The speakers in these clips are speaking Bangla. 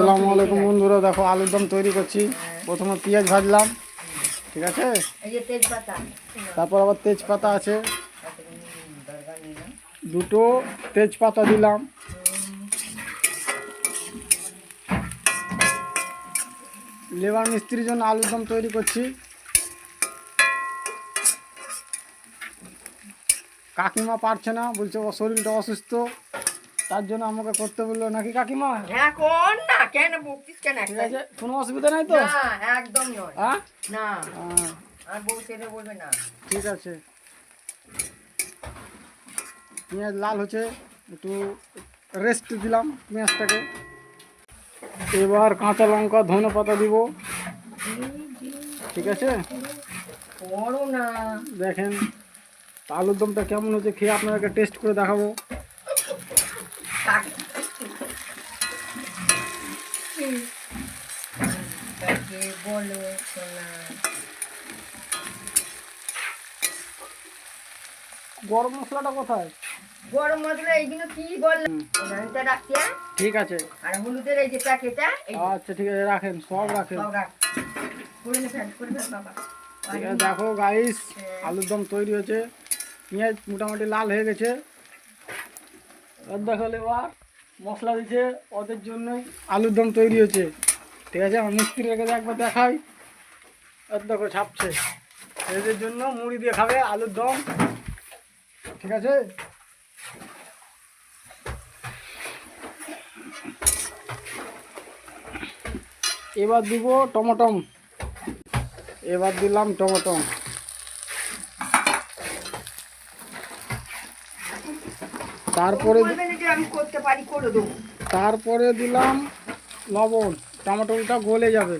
আসসালামু আলাইকুম বন্ধুরা দেখো আলুর দম তৈরি করছি। প্রথমে পেঁয়াজ ভাজলাম ঠিক আছে? তারপর আবার তেজপাতা আছে। দুটো তেজপাতা দিলাম। লেবার মিস্ত্রির জন্য আলুর দম তৈরি করছি। কাকিমা পারছে না বলছে শরীরটা অসুস্থ। তার জন্য আমাকে করতে বলল নাকি কাকিমা? হ্যাঁ কোন? না কেন বকছিস কেন ঠিক আছে কোনো অসুবিধা নাই তো? না একদম নয়। হ্যাঁ? না। হ্যাঁ, আর বউ সেটা বলবে না। ঠিক আছে। পেঁয়াজ লাল হচ্ছে একটু রেস্ট দিলাম পেঁয়াজটাকে। এবার কাঁচা লঙ্কা ধনে পাতা দিব। ঠিক আছে? দেখেন আলুর দমটা কেমন হচ্ছে খেয়ে আপনাদেরকে টেস্ট করে দেখাবো। তাকে বলো শোনা গরম মশলাটা কোথায়? গরম মশলা এইগুলো কি বললাম রাখছি হ্যাঁ? ঠিক আছে। আর হলুদের এই যে প্যাকেটটা আচ্ছা ঠিক আছে রাখেন সব রাখেন। সব রাখ। করে নে ফেল করে ফেল বাবা। ঠিক আছে দেখো গাইস আলুর দম তৈরি হয়েছে। পেঁয়াজ মোটামুটি লাল হয়ে গেছে। দেখো এবার মশলা দিচ্ছে ওদের জন্যই আলুর দম তৈরি হয়েছে। ঠিক আছে, আমার মিস্ত্রি রেখে একবার দেখাই। দেখো, ছাপছে। এদের জন্য মুড়ি দিয়ে খাবে আলুর দম। ঠিক আছে? এবার দিব টমাটম। এবার দিলাম টমেটো তারপরে বলবে না যে আমি করতে পারি করে দেবো। তারপরে দিলাম লবণ টমেটোটা গলে যাবে।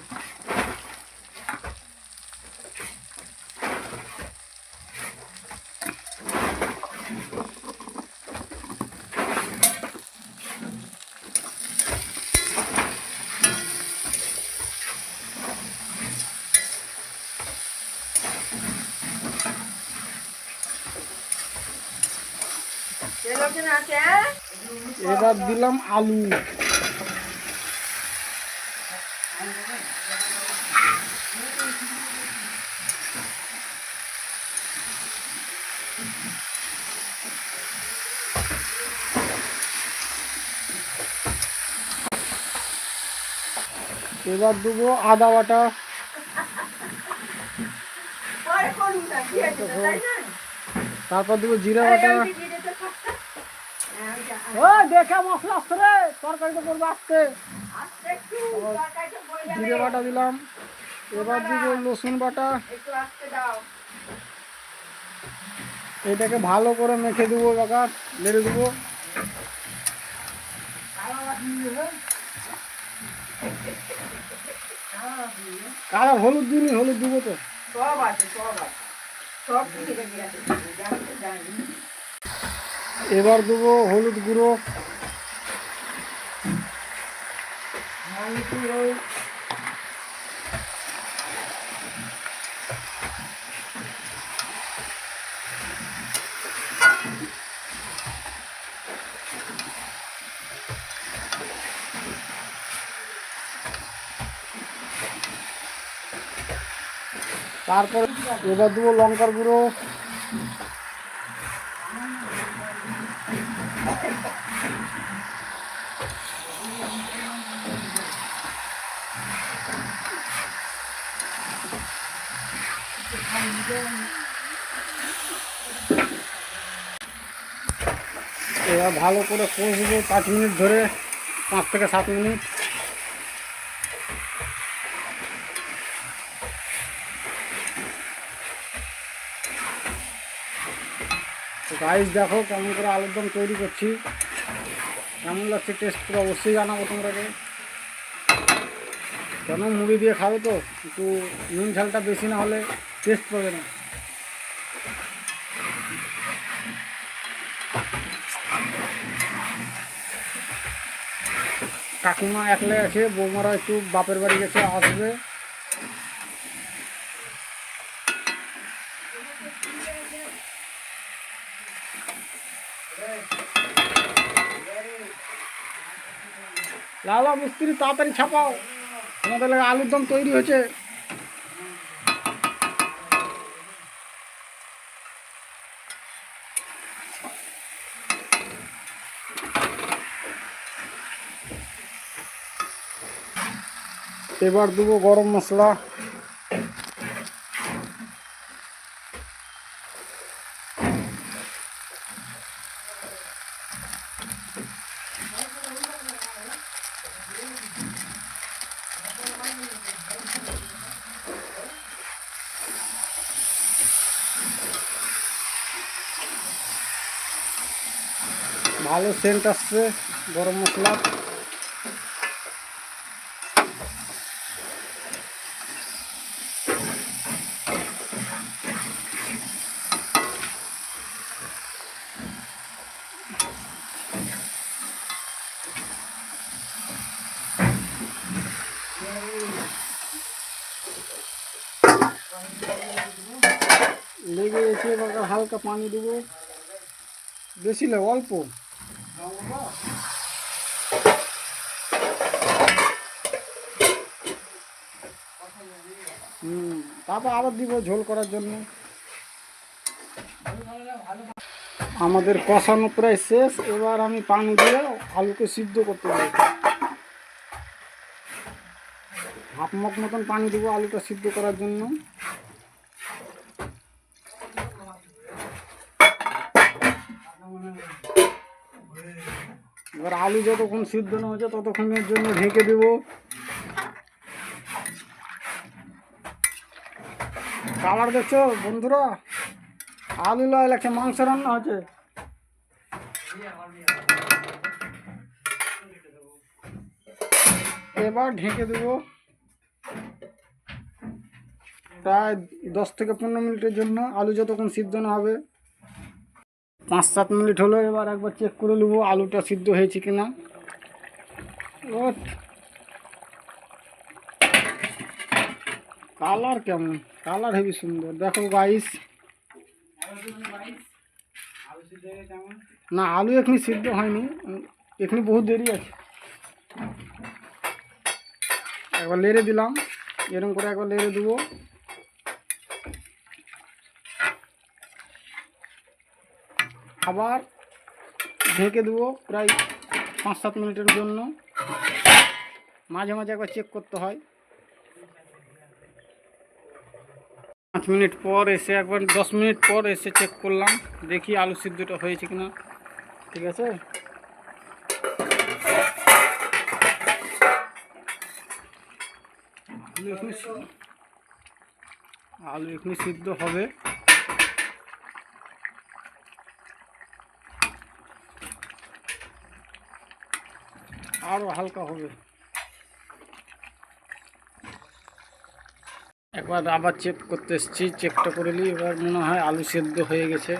এবার দিলাম আলু। এবার দেবো আদা বাটা? তারপর দেবো জিরা বাটা ওই যে দিয়ে দে তো। হ্যাঁ, ওইটা, ও দেখে মশলা আসছে রে। করব আসতে। জিরে বাটা দিলাম। এবার দিব রসুন বাটা। এটাকে ভালো করে মেখে দেবো বাকা নেড়ে দেবো। কালার হলুদ দিনি হলুদ দিব তো। সব আছে, সব আছে। সব কিছু রেডি আছে। জানি তো জানি। এবার দেবো হলুদ গুঁড়ো। তারপর এবার দেবো লঙ্কার গুঁড়ো। এবার ভালো করে কষবো পাঁচ মিনিট ধরে পাঁচ থেকে সাত মিনিট গাইস দেখো, কেমন করে আলুর দম তৈরি করছি। কেমন লাগছে টেস্ট করে অবশ্যই জানাব তোমরাকে কেন মুড়ি দিয়ে খাবে তো? একটু নুন ঝালটা বেশি না হলে টেস্ট পাবে না। কাকিমা একলাই আছে, বৌমারা একটু বাপের বাড়ি গেছে, আসবে। লালা মিস্ত্রি তাড়াতাড়ি ছাপাও। আমাদের লাগে আলুর দম তৈরি হয়েছে। এবার দেবো গরম মশলা। ভালো সেন্ট আসছে গরম মশলা। লেগে গেছে এবার হালকা পানি দেবো। বেশি না অল্প। তারপর আবার দিব ঝোল করার জন্য। আমাদের কষানো প্রায় শেষ, এবার আমি পানি দিয়ে আলুকে সিদ্ধ করতে দেবো। হাফ মগ মতন পানি দেবো আলুটা সিদ্ধ করার জন্য। এবার আলু যতক্ষণ সিদ্ধ না হচ্ছে ততক্ষণের জন্য ঢেকে দেবো। কালার দেখছ বন্ধুরা? আলু লয় লাগছে মাংস রান্না হচ্ছে। এবার ঢেকে দেবো প্রায় দশ থেকে পনেরো মিনিটের জন্য। আলু যতক্ষণ সিদ্ধ না হবে পাঁচ সাত মিনিট হলো, এবার একবার চেক করে নেব আলুটা সিদ্ধ হয়েছে কিনা। ওট কালার কেমন? কালার হেবি সুন্দর। দেখো গাইস না, আলু এখনি সিদ্ধ হয়নি। এখনি বহুত দেরি আছে। একবার লেড়ে দিলাম। এরকম করে একবার লেড়ে দেবো। আবার ঢেকে দেবো প্রায় পাঁচ সাত মিনিটের জন্য। মাঝে মাঝে একবার চেক করতে হয়। পাঁচ মিনিট পর এসে একবার দশ মিনিট পর এসে চেক করলাম, দেখি আলু সিদ্ধটা হয়েছে কিনা। ঠিক আছে? আলু এখনই সিদ্ধ হবে। আরও হালকা হবে। একবার আবার চেক করতে এসেছি চেকটা করে নিই এবার মনে হয় আলু সেদ্ধ হয়ে গেছে।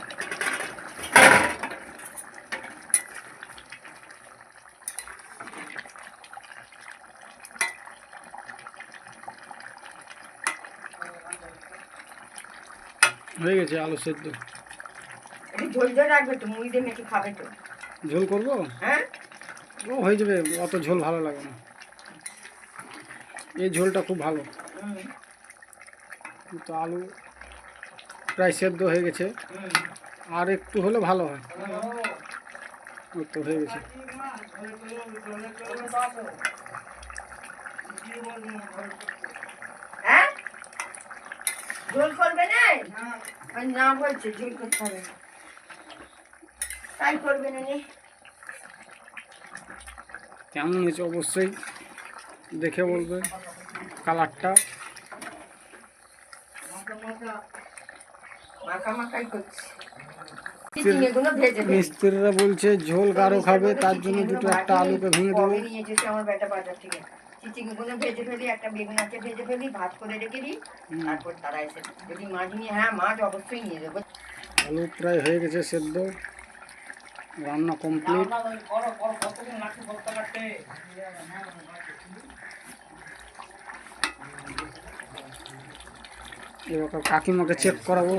হয়ে গেছে আলু সেদ্ধ। ঝোল ঝোল রাখবে তো মুড়ি দিয়ে মেখে খাবে তো? ঝোল করব? হ্যাঁ? ও, হয়ে যাবে, অত ঝোল ভালো লাগে না। এই ঝোলটা খুব ভালো। তো আলু প্রায় সেদ্ধ হয়ে গেছে। আর একটু হলে ভালো হয়। তো হয়ে গেছে। হ্যাঁ? ঝোল করবে না? ঝোল করতে হবে তাই করবে নে। কেমন হয়েছে অবশ্যই দেখে বলবে কালারটা। মিস্ত্রিরা বলছে ঝোল গাঢ় খাবে, তার জন্য দুটো একটা আলুকে ভেঙে দেবো। ফেলি একটা বেগুন আছে ফেলি ভাত করে তারা এসে মাছ নিয়ে হ্যাঁ মাছ অবশ্যই নিয়ে আলু প্রায় হয়ে গেছে সেদ্ধ। রান্না কমপ্লিট এবার কাকিমাকে চেক করাবো।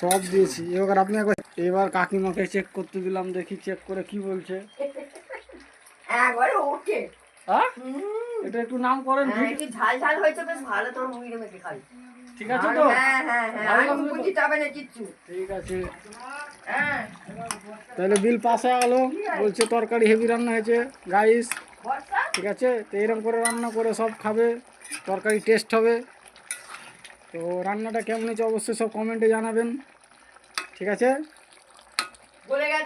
সব দিয়েছি। এবার আপনি একবার এবার কাকিমাকে চেক করতে দিলাম দেখি চেক করে কি বলছে। হ্যাঁ? এটা একটু নাম করেন হ্যাঁ, ঝাল ঝাল হয়েছে বেশ ভালো তোর মুড়ি মেখে খাই ঠিক আছে তো? হ্যাঁ হ্যাঁ হ্যাঁ ভালো আলু দিতে হবে না কিচ্ছু। ঠিক আছে। হ্যাঁ। তাহলে বিল পাস হয়ে গেলো। বলছে তরকারি হেভি রান্না হয়েছে। গাইস ঠিক আছে? তো এরকম করে রান্না করে সব খাবে। তরকারি টেস্ট হবে। তো রান্নাটা কেমন হয়েছে অবশ্যই সব কমেন্টে জানাবেন। ঠিক আছে? বলে